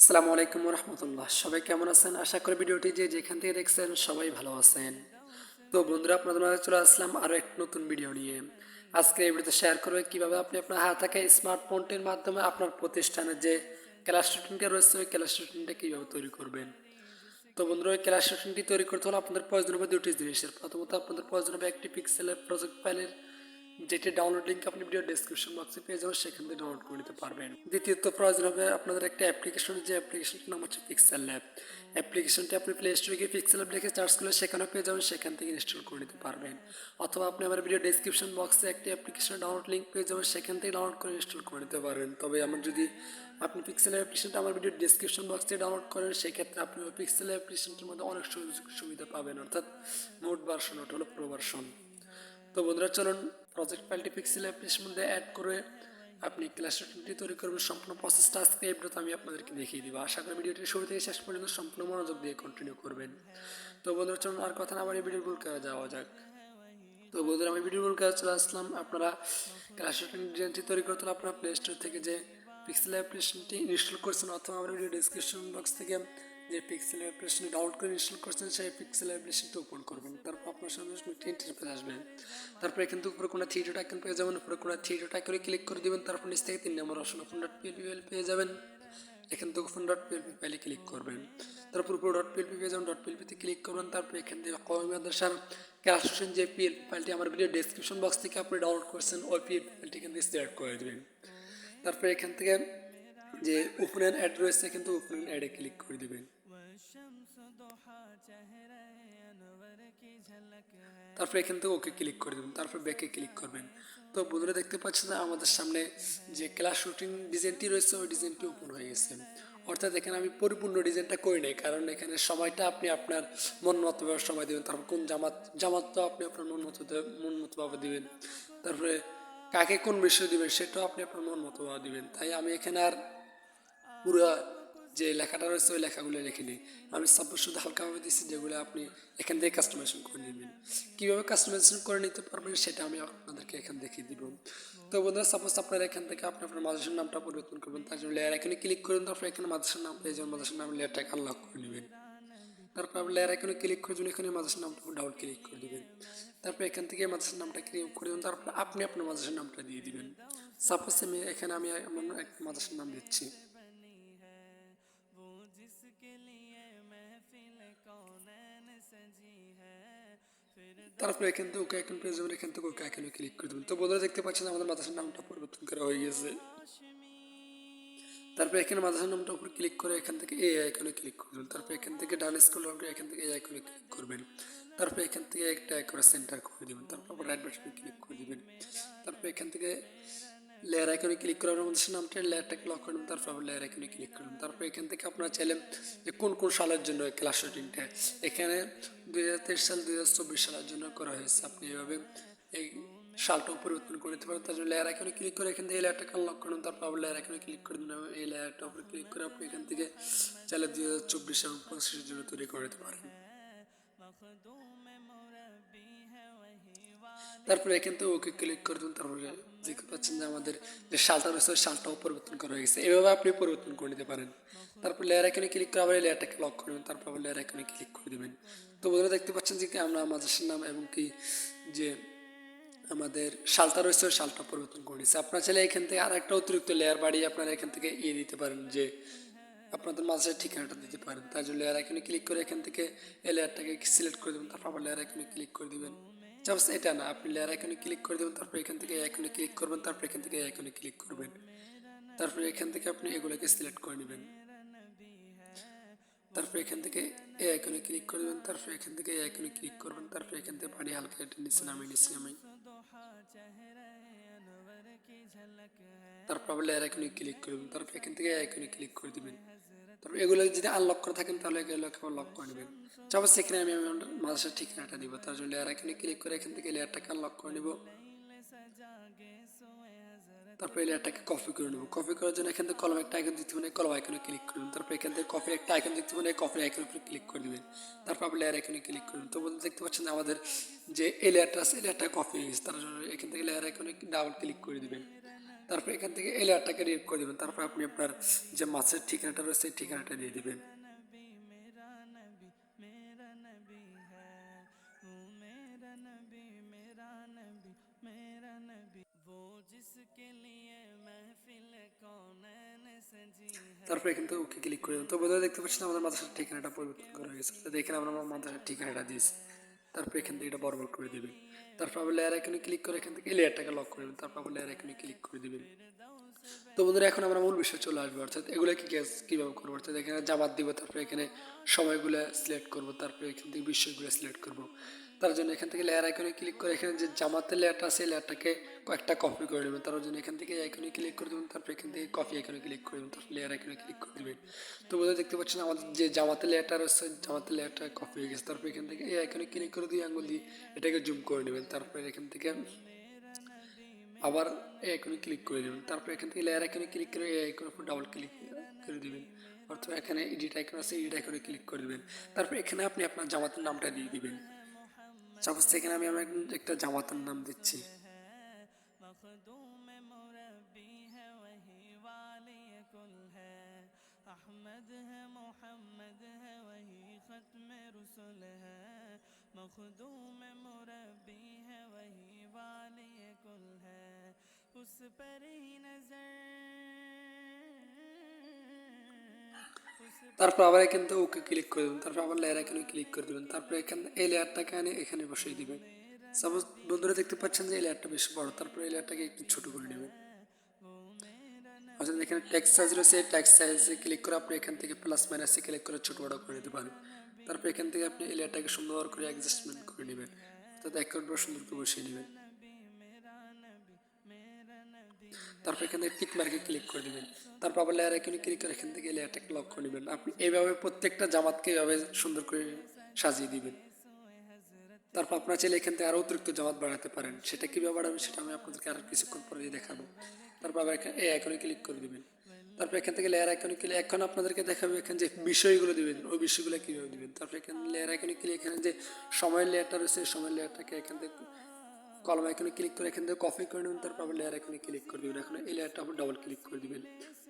আসসালামু আলাইকুম রহমতুল্লাহ সবাই কেমন আছেন? আশা করি ভিডিওটি যে যেখান থেকে দেখছেন সবাই ভালো আছেন। তো বন্ধুরা, আপনাদের মাঝে চলে আসলাম আরও এক নতুন ভিডিও নিয়ে। আজকে এই ভিডিওতে শেয়ার করবে কীভাবে আপনি আপনার হাতে থাকা স্মার্টফোনটির মাধ্যমে আপনার প্রতিষ্ঠানের যে ক্লাস রুটিনটা রয়েছে, ওই ক্লাস রুটিনটা কীভাবে তৈরি করবেন? তো বন্ধুরা, ওই ক্লাস রুটিনটি তৈরি করতে হলে আপনাদের প্রয়োজন হবে দুটি জিনিসের। প্রথমত, আপনাদের প্রয়োজন হবে একটি পিক্সেলের প্রজেক্ট ফাইলের যেটি ডাউনলোড লিঙ্ক আপনি ভিডিও ডেসক্রিপশন বক্সে পেয়ে যাবেন, সেখান থেকে ডাউনলোড করে নিতে পারবেন। দ্বিতীয়ত প্রয়োজন হবে আপনাদের একটা অ্যাপ্লিকেশন যে অ্যাপ্লিকেশনটির নাম হচ্ছে পিক্সেল ল্যাব অ্যাপ্লিকেশনটি আপনি প্লে স্টোরে গিয়ে পিক্সেল ল্যাব লিখে চার্জ করলে সেখানেও পেয়ে যাবেন, সেখান থেকে ইনস্টল করে নিতে পারবেন। অথবা আপনি আমার ভিডিও ডেসক্রিপশন বক্সে একটি অ্যাপ্লিকেশন ডাউনলোড লিঙ্ক পেয়ে যাবেন, সেখান থেকে ডাউনলোড করে ইনস্টল করে নিতে পারবেন। তবে আমার যদি আপনি পিক্সেল অ্যাপ্লিকেশনটা আমার ভিডিও ডেসক্রিপশন বক্সে ডাউনলোড করেন, সেক্ষেত্রে আপনি ওই পিক্সেল অ্যাপ্লিকেশনটির মধ্যে অনেক সুযোগ সুবিধা পাবেন। অর্থাৎ নোট ভার্সন ওটা হলো প্রো ভার্সন তো বন্ধুরা, চলুন প্রজেক্ট ফাইলটি পিক্সেল অ্যাপ্লিকেশন মধ্যে অ্যাড করে আপনি ক্লাস রুটিনটি তৈরি করবেন। সম্পূর্ণ প্রসেসটা আজকে আমি আপনাদেরকে দেখিয়ে দিব। আশা করি ভিডিওটি শুরু থেকে শেষ পর্যন্ত সম্পূর্ণ মনোযোগ দিয়ে কন্টিনিউ করবেন। তো বন্ধুরা, চলুন আর কথা না ভিডিওর ভুল করে যাওয়া যাক। তো বন্ধুরা, আমি ভিডিও ভুল কাজ চলে আসলাম। আপনারা ক্লাস রুটিন ডিজাইনটি তৈরি করতে আপনারা প্লে স্টোর থেকে যে পিক্সেল অ্যাপ্লিকেশনটি ইনস্টল করছেন অথবা আমার ভিডিও ডিসক্রিপশন বক্স থেকে যে পিক্সেল অ্যাপ্লিকেশন ডাউনলোড করে ইনস্টল করছেন, সেই পিক্সেল অ্যাপ্লিকেশনটা ওপেন করবেন। তারপর তারপরে কিন্তু উপরে কোনো আইকন পেয়ে যাবেন, উপরে কোনো ক্লিক করে দিবেন, তারপর নিচ থেকে তিন নম্বর অপশন ওপেন ডট পেয়ে যাবেন। এখান থেকে ওপেন ডট পিএলপি ক্লিক করবেন। তারপর উপরে ডট পিএলপি পেয়ে যাবেন ডট পিএলপিতে ক্লিক করবেন, তারপর এখান থেকে কমি ক্লাস যে পিএলপি ফাইলটি আমার ভিডিও ডেসক্রিপশন বক্স থেকে আপনি ডাউনলোড করছেন, ওই পিএলপি ফাইলটি এখান থেকে সিলেক্ট করে দেবেন। তারপরে এখান থেকে যে ওপেন অ্যাড রয়েছে কিন্তু ওপেন অ্যাডে ক্লিক করে দেবেন। তারপর এখান থেকে ওকে ক্লিক করে দেবেন, তারপর ব্যাকে ক্লিক করবেন। তো বন্ধুরা দেখতে পাচ্ছেন আমাদের সামনে যে ক্লাস রুটিন ডিজাইনটি রয়েছে, ওই ডিজাইনটি ওপেন হয়ে গেছে। অর্থাৎ এখানে আমি পরিপূর্ণ ডিজাইনটা করি নাই, কারণ এখানে সময়টা আপনি আপনার মন মতোভাবে সময় দেবেন। তারপর কোন জামাত জামাত তো আপনি আপনার মন মতো মন মতোভাবে দেবেন। তারপরে কাকে কোন বিষয় দিবেন, সেটাও আপনি আপনার মন মতোভাবে দিবেন। তাই আমি এখানে আর পুরো যে লেখাটা রয়েছে, ওই লেখাগুলো লিখে নিই আমি সাপোজ শুধু হালকাভাবে দিচ্ছি যেগুলো আপনি এখান থেকে কাস্টমাইজেশন করে নেবেন। কীভাবে কাস্টমাইজেশন করে নিতে পারবেন, সেটা আমি আপনাদেরকে এখান দেখিয়ে দিব। তো বন্ধুরা সাপোজ আপনারা এখান থেকে আপনি আপনার মাদ্রাসার নামটা পরিবর্তন করবেন, তার জন্য লেয়ার এখানে ক্লিক করুন, তারপর এখানে মাদ্রাসার নাম পেয়ে যাবেন মাদ্রাসার নাম লেয়ারটাকে আনলক করে নেবেন। তারপর আপনি লেয়ার এখানে ক্লিক করে দিন এখানে মাদ্রাসার নামটা ডাউন ক্লিক করে দেবেন, তারপর এখান থেকে মাদ্রাসার নামটা ক্লিক করে দেবেন, তারপর আপনি আপনার মাদ্রাসার নামটা দিয়ে দিবেন। সাপোজ আমি এখানে আমি আমার এক মাদ্রাসার নাম দিচ্ছি। তারপরে এখান থেকে ওকে এখন পেয়ে যাবেন এখান থেকে ওকে এখানে ক্লিক করে দেবেন তো বন্ধুরা দেখতে পাচ্ছেন আমাদের মাদ্রাসার নামটা পরিবর্তন করা হয়ে গেছে। তারপরে এখানে মাদ্রাসার নামটা উপর ক্লিক করে এখান থেকে এই আইকনে ক্লিক করবেন তারপরে এখান থেকে ডান স্কুল করে এখান থেকে এই আইকনে ক্লিক করবেন। তারপরে এখান থেকে একটা করে সেন্টার করে দেবেন। তারপর রাইট বাটনে ক্লিক করে দেবেন। তারপরে এখান থেকে লেয়ার আইকনে ক্লিক করার মধ্যে নামটা লেয়ারটাকে লক করবেন তারপর আবার লেয়ার আইকনে ক্লিক করবেন তারপর এখান থেকে আপনারা চাইলেন যে কোন কোন সালের জন্য ক্লাস রুটিনটা এখানে দুই হাজার তেইশ সাল, দুই হাজার চব্বিশ সালের জন্য করা হয়েছে। আপনি এভাবে এই সালটাও পরিবর্তন করে দিতে পারেন। তার জন্য লেয়ার আইকনে ক্লিক করে এখান থেকে এই লেয়ারটাকে আনলক করুন, তারপর আবার লেয়ার আইকনে ক্লিক করে দিন এই লেয়ারটার উপরে ক্লিক করে আপনি এখান থেকে চাইলে দুই হাজার চব্বিশ এবং পঁচিশের জন্য তৈরি করে দিতে পারেন। তারপরে এখান থেকে ওকে ক্লিক করে দিন, তারপরে দেখতে পাচ্ছেন যে আমাদের যে শালটা রয়েছে শালটাও পরিবর্তন করা হয়ে গেছে। এভাবে আপনি পরিবর্তন করে নিতে পারেন। তারপর লেয়ার এখানে ক্লিক করে আবার লেয়ারটাকে লক করবেন, তারপর আবার লেয়ার এখানে ক্লিক করে দেবেন। তো বন্ধুরা, দেখতে পাচ্ছেন যে আমরা আমাদের নাম এবং কি যে আমাদের শালটা রয়েছে শালটা পরিবর্তন করে নিচ্ছে আপনার চাইলে এখান থেকে আর একটা অতিরিক্ত লেয়ার বাড়িয়ে আপনারা এখান থেকে ইয়ে দিতে পারেন যে আপনাদের মাঝে ঠিকানাটা দিতে পারেন। তার জন্য লেয়ার এখানে ক্লিক করে এখান থেকে এই লেয়ারটাকে সিলেক্ট করে দেবেন, তারপর আবার লেয়ার এখানে ক্লিক করে দেবেন। জাস্ট এটা না আপনি লেয়ার আইকনে ক্লিক করে দেবেন, তারপর এখান থেকে আইকনে ক্লিক করবেন, তারপর এখান থেকে আইকনে ক্লিক করবেন। তারপরে এখান থেকে আপনি এগুলোকে সিলেক্ট করে নেবেন। তারপর এখান থেকে এই আইকনে ক্লিক করে দেবেন, তারপর এখান থেকে আইকনে ক্লিক করবেন, তারপর এখান থেকে বাড়ি হালকা এটা নিচে নামিয়ে নিচ্ছি আমি তারপর আবার লেয়ার আইকনে ক্লিক করবেন তারপর এখান থেকে আইকনে ক্লিক করে দিবেন। এগুলো যদি আনলক করে থাকেন, তাহলে এগুলোকে লক করে নেবেন তারপর সেখানে আমি আমার মাদ্রাসার ঠিকানাটা দিব। তার জন্য লেয়ার এখানে ক্লিক করে এখান থেকে লেয়ারটাকে আনলক করে নেব। তারপর লেয়ারটাকে কপি করে নেব। কপি করার জন্য এখান থেকে কলম একটা আইকন দিতে মানে কলম আইকনে ক্লিক করবেন তারপর এখান থেকে কপি একটা আইকন দেখতে মানে কপি আইকনের উপরে ক্লিক করে দেবেন। তারপর আপনি লেয়ার আইকনে ক্লিক করবেন তো বলতে দেখতে পাচ্ছেন আমাদের যে এই লেয়ারটা আছে, এই লেয়ারটা কপি হয়ে গেছে। তার জন্য এখান থেকে লেয়ার আইকনে ডাবল ক্লিক করে দেবেন। তারপর এখান থেকে এই লেয়ারটাকে রিড করে দেবেন। তারপর আপনি আপনার যে মাছের ঠিকানাটা রয়েছে, সেই ঠিকানাটা দিয়ে দিবেন। তারপর এখান থেকে ওকে ক্লিক করে দেবেন। তো বোধহয় দেখতে পাচ্ছেন আমাদের মাদ্রাসার ঠিকানাটা পরিবর্তন করা হয়েছে দেখেন, আমরা আমার মাদ্রাসার ঠিকানাটা দিয়েছি। তারপর এখান থেকে এটা বরবর করে দেবেন। তারপর আবার লেয়ার এখানে ক্লিক করে এখান থেকে লেয়ারটাকে লক করে দেবেন। তারপর আবার লেয়ার এখানে ক্লিক করে দেবেন। তো বন্ধুরা, এখন আমরা মূল বিষয় চলে আসব। অর্থাৎ এগুলো কি কাজ- কীভাবে করব? অর্থাৎ এখানে জামাত দিব, তারপরে এখানে সময়গুলো সিলেক্ট করব, তারপরে এখান থেকে বিষয়গুলো সিলেক্ট করব। তার জন্য এখান থেকে লেয়ার আইকনে ক্লিক করে এখানে যে জামাতের লেয়ারটা আছে লেয়ারটাকে কয়েকটা কপি করে নেবেন। তার জন্য এখান থেকে আইকনে ক্লিক করে দেবেন, তারপর এখান থেকে কপি আইকনে ক্লিক করে দেবেন, তারপর লেয়ার আইকনে ক্লিক করে দেবেন। তো বোধহয় দেখতে পাচ্ছেন আমাদের যে জামাতের লেয়ারটা রয়েছে, জামাতের লেয়ারটা কপি হয়ে গেছে। তারপর এখান থেকে এই আইকনে ক্লিক করে দিয়ে আঙুল দিয়ে এটাকে জুম করে নেবেন। তারপরে এখান থেকে আবার এ ক্লিক করে দেবেন। তারপর এখান থেকে লেয়ার এখানে ক্লিক করে এখন উপর ডাবল ক্লিক করে দেবেন। অর্থাৎ এখানে এডিট আইকন আছে এডিট আইকনে ক্লিক করে দেবেন। তারপর এখানে আপনি আপনার জামাতের নামটা দিয়ে দিবেন। সাপোজ এখানে আমি আমার একটা জামাতের নাম দিচ্ছি। أحمد ہے محمد ہے وہی ختم ہے मखदूम मुरब्बी है वही वाली कुल है उस पर ही नजर उस তারপর আবার কিন্তু ওকে ক্লিক করে দেবেন তারপর আবার লেয়ার এখানে ক্লিক করে দেবেন তারপর এখানে এই লেয়ারটাকে এনে এখানে বসিয়ে দিবেন সাপোজ বন্ধুরা দেখতে পাচ্ছেন যে এই লেয়ারটা বেশি বড় তারপর এই লেয়ারটাকে একটু ছোট করে নেবেন অর্থাৎ এখানে ট্যাক্স সাইজ রয়েছে এই ট্যাক্স সাইজে ক্লিক করে আপনি এখান থেকে প্লাস মাইনাসে ক্লিক করে ছোট বড় করে নিতে পারেন তারপর এখান থেকে আপনি এই লেয়ারটাকে সুন্দর করে অ্যাডজাস্টমেন্ট করে নেবেন। অর্থাৎ এক সুন্দর করে বসিয়ে নেবেন। তারপর এখান থেকে টিক মার্কে ক্লিক করে দিবেন। তারপর আবার লেয়ার আইকনে ক্লিক করে এখান থেকে লেয়ারটাকে লক করে নেবেন। আপনি এইভাবে প্রত্যেকটা জামাতকে এইভাবে সুন্দর করে সাজিয়ে দিবেন। তারপর আপনার চাইলে এখান থেকে আরও অতিরিক্ত জামাত বাড়াতে পারেন। সেটা কীভাবে বাড়াবেন সেটা আমি আপনাদেরকে আর কিছুক্ষণ পরে দেখাবো। তারপর আবার এখানে এই আইকনে ক্লিক করে দিবেন। তারপর এখান থেকে লেয়ার আইকনে ক্লিক এখন আপনাদেরকে দেখাবো এখানে যে বিষয়গুলো দিবেন, ওই বিষয়গুলো কীভাবে দিবেন। তারপর এখানে লেয়ার আইকনে ক্লিক এখানে যে সময়ের লেয়ারটা রয়েছে সময়ের লেয়ারটাকে এখান থেকে কলম আইকনে ক্লিক করে এখান থেকে কপি করে নেবেন, তারপর আবার লেয়ার আইকনে ক্লিক করে দেবেন। এখন এই লেয়ারটা আবার ডবল ক্লিক করে দেবেন।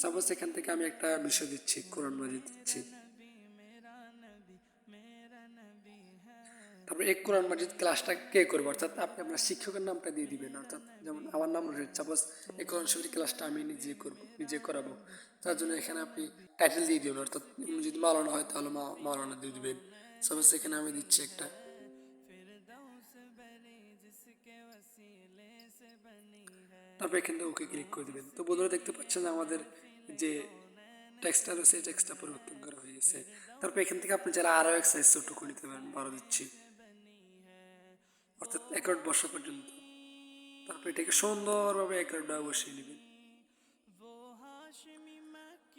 সাপোজ এখান থেকে আমি একটা বিষয় দিচ্ছি, কোরআন মাজিদ দিচ্ছি। তারপরে এক কোরআন মাজিদ ক্লাসটা কে করব? অর্থাৎ আপনি আপনার শিক্ষকের নামটা দিয়ে দিবেন, অর্থাৎ যেমন আমার নাম রোহিত সাপোজ এই কোরআন শরীর ক্লাসটা আমি নিজে করব, নিজে করাবো। তার জন্য এখানে আপনি টাইটেল দিয়ে দিবেন, অর্থাৎ যদি মালানা হয় তাহলে মা মালানা দিয়ে দিবেন। সাপোজ এখানে আমি দিচ্ছি একটা তারপরে এখান থেকে ওকে ক্লিক করে দেবেন। তো বন্ধুরা দেখতে পাচ্ছেন আমাদের যে টেক্সটটা রয়েছে সেই টেক্সটটা পরিবর্তন করা হয়ে গেছে। তারপর এখান থেকে আপনি যারা আরও এক্সারসাইজ ছোটো করে নিতে পারেন, বারো দিচ্ছি। অর্থাৎ অ্যাকাউন্ট বসা পর্যন্ত। তারপর এটাকে সুন্দরভাবে অ্যাকাউন্টটা বসিয়ে নেবেন।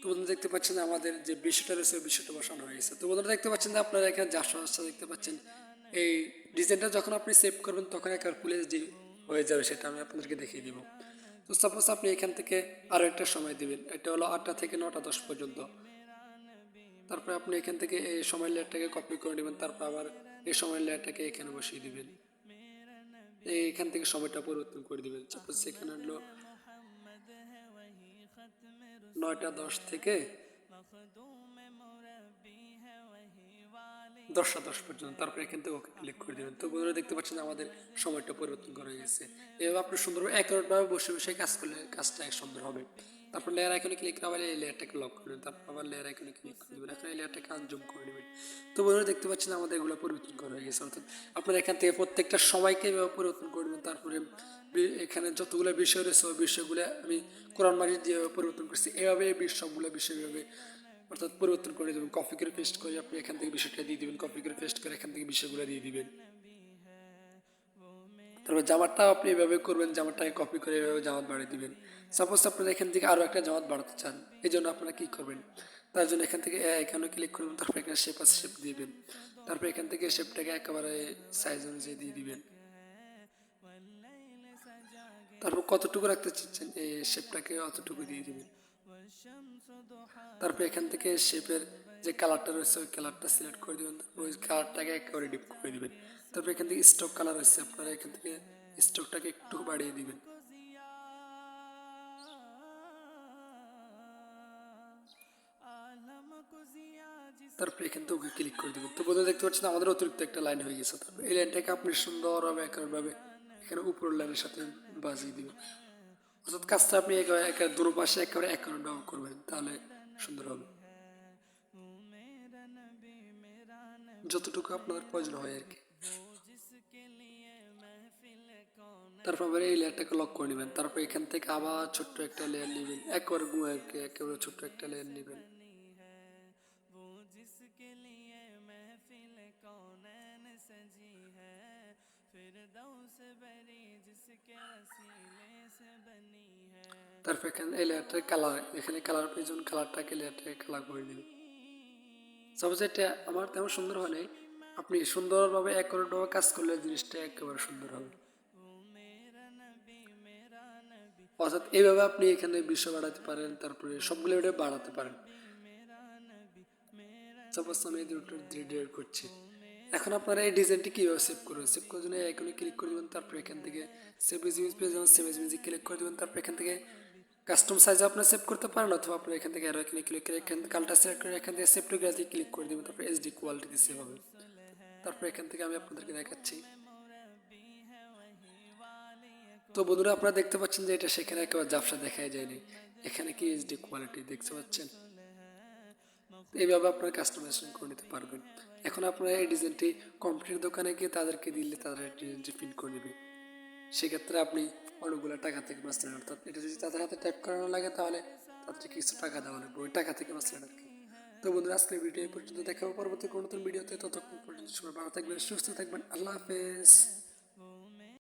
তো বন্ধুরা দেখতে পাচ্ছেন আমাদের যে বিষয়টা রয়েছে বিষয়টা বসানো হয়েছে গেছে। তো বন্ধুরা দেখতে পাচ্ছেন যে আপনারা এখানে যা সমস্যা দেখতে পাচ্ছেন, এই ডিজাইনটা যখন আপনি সেভ করবেন, তখন একবার খুলে যে হয়ে যাবে, সেটা আমি আপনাদেরকে দেখিয়ে দিব। তো সাপোজ আপনি এখান থেকে আরও একটা সময় দেবেন। এটা হলো আটটা থেকে নটা দশ পর্যন্ত। তারপরে আপনি এখান থেকে এই সময় লেয়ারটাকে কপি করে নেবেন। তারপর আবার এই সময় লেয়ারটাকে এখানে বসিয়ে দেবেন। এখান থেকে সময়টা পরিবর্তন করে দিবেন। তারপর সেখানে হলো নয়টা দশ থেকে দশটা দশ পর্যন্ত, তারপর এখান থেকে ওকে ক্লিক করে দেবেন। তো বন্ধুরা দেখতে পাচ্ছেন আমাদের সময়টা পরিবর্তন করা হয়েছে এভাবে আপনি সুন্দরভাবে একরভাবে বসে বসে কাজ করলে কাজটা সুন্দর হবে। তারপর লেয়ার আইকনে ক্লিক করে এই লেয়ারটাকে লক করে তারপর আবার লেয়ার আইকনে ক্লিক করে দেবেন। এখন এই লেয়ারটাকে আনজুম করে নেবেন। তো বন্ধুরা দেখতে পাচ্ছেন আমাদের এগুলো পরিবর্তন করা হয়ে গেছে। অর্থাৎ আপনারা এখান থেকে প্রত্যেকটা সময়কে পরিবর্তন করে দেবেন তারপরে এখানে যতগুলো বিষয় রয়েছে, ওই বিষয়গুলো আমি কোরআন মাজিদ যেভাবে পরিবর্তন করছি। এভাবে এই সবগুলো বিষয় এভাবে, অর্থাৎ পরিবর্তন করে দেবেন। কপি করে পেস্ট করে আপনি এখান থেকে বিষয়টা দিয়ে দিবেন। কপি করে পেস্ট করে এখান থেকে বিষয়গুলো দিয়ে দিবেন। তারপর জামাতটাও আপনি এভাবে করবেন জামাতটাকে কপি করে এভাবে জামাত বাড়িয়ে দিবেন। সাপোজ আপনারা এখান থেকে আরও একটা জামাত বাড়াতে চান, এই জন্য আপনারা কী করবেন? তার জন্য এখান থেকে এখানে ক্লিক করবেন, তারপর এখানে শেপ আছে শেপ দিবেন। তারপর এখান থেকে শেপটাকে একেবারে সাইজ অনুযায়ী দিয়ে দিবেন। তারপর কতটুকু রাখতে চাচ্ছেন এই শেপটাকে অতটুকু দিয়ে দিবেন। তারপর এখান থেকে শেপের যে কালারটা রয়েছে, ওই কালারটা সিলেক্ট করে দেবেন, ওই কালারটাকে একেবারে ডিপ করে দেবেন। তারপর এখান থেকে স্টক কালার হয়েছে আপনারা এখান থেকে স্টকটাকে একটু বাড়িয়ে দিবেন। তারপরে এখান থেকে ক্লিক করে দেবেন। তো বোধহয় দেখতে পাচ্ছেন, আমাদের অতিরিক্ত একটা লাইন হয়ে গেছে। তারপর এই লাইনটাকে আপনি সুন্দরভাবে একভাবে এখানে উপরের লাইনের সাথে বাজিয়ে দিবেন। অর্থাৎ কাজটা আপনি একেবারে দুটো পাশে একেবারে ব্যবহার করবেন, তাহলে সুন্দর হবে। যতটুকু আপনার প্রয়োজন হয় আর কি। তারপর এই লেয়ারটাকে লক করে নেবেন। তারপর এখান থেকে আবার ছোট্ট একটা লেয়ার নেবেন। একবারে গুঁয়াকে একেবারে ছোট্ট একটা লেয়ার নেবেন। তারপর এখানে এই লেয়ারটার কালার এখানে কালার প্রয়োজন কালারটাকে লেয়ারটাকে কালার করে নেবেন। সাপোজ এটা আমার তেমন সুন্দর হয় নাই। আপনি সুন্দরভাবে একরভাবে কাজ করলে জিনিসটা একেবারে সুন্দর হবে। অর্থাৎ এইভাবে আপনি এখানে বিশ্ব বাড়াতে পারেন, তারপরে সবগুলো এটা বাড়াতে পারেন। সাপোজ এখন আপনারা এই ডিজাইনটি সেভ করবেন? সেভ করার জন্য এখানে ক্লিক করে দেবেন, তারপর এখান থেকে সেভ ক্লিক করে দেবেন এখান থেকে কাস্টম আপনি সেভ করতে পারেন, অথবা এখান থেকে আরও এখানে ক্লিক করে এখান থেকে কালটা সিলেক্ট করে এখান থেকে সেভ টু ক্লিক করে দেবেন, তারপরে এইচডি কোয়ালিটিতে সেভ হবে। তারপর এখান থেকে আমি আপনাদেরকে দেখাচ্ছি। তো বন্ধুরা আপনারা দেখতে পাচ্ছেন যে এটা সেখানে একেবারে জাফসা দেখাই যায়নি। এখানে কি এইচডি কোয়ালিটি দেখতে পাচ্ছেন? এইভাবে আপনারা কাস্টমাইজেশন করে নিতে পারবেন। এখন আপনারা এই ডিজাইনটি কম্পিউটার দোকানে গিয়ে তাদেরকে দিলে তারা ডিজাইনটি প্রিন্ট করে নেবে। সেক্ষেত্রে আপনি অনেকগুলো টাকা থেকে বাঁচলেন অর্থাৎ এটা যদি তাদের হাতে টাইপ করানো লাগে তাহলে তাদেরকে কিছু টাকা দেওয়া লাগবে। ওই টাকা থেকে বাঁচলেন আর কি। তো বন্ধুরা, আজকের ভিডিও এই পর্যন্ত। দেখাবো পরবর্তী কোনো নতুন ভিডিওতে ততক্ষণ পর্যন্ত সবাই ভালো থাকবেন, সুস্থ থাকবেন। আল্লাহ হাফেজ।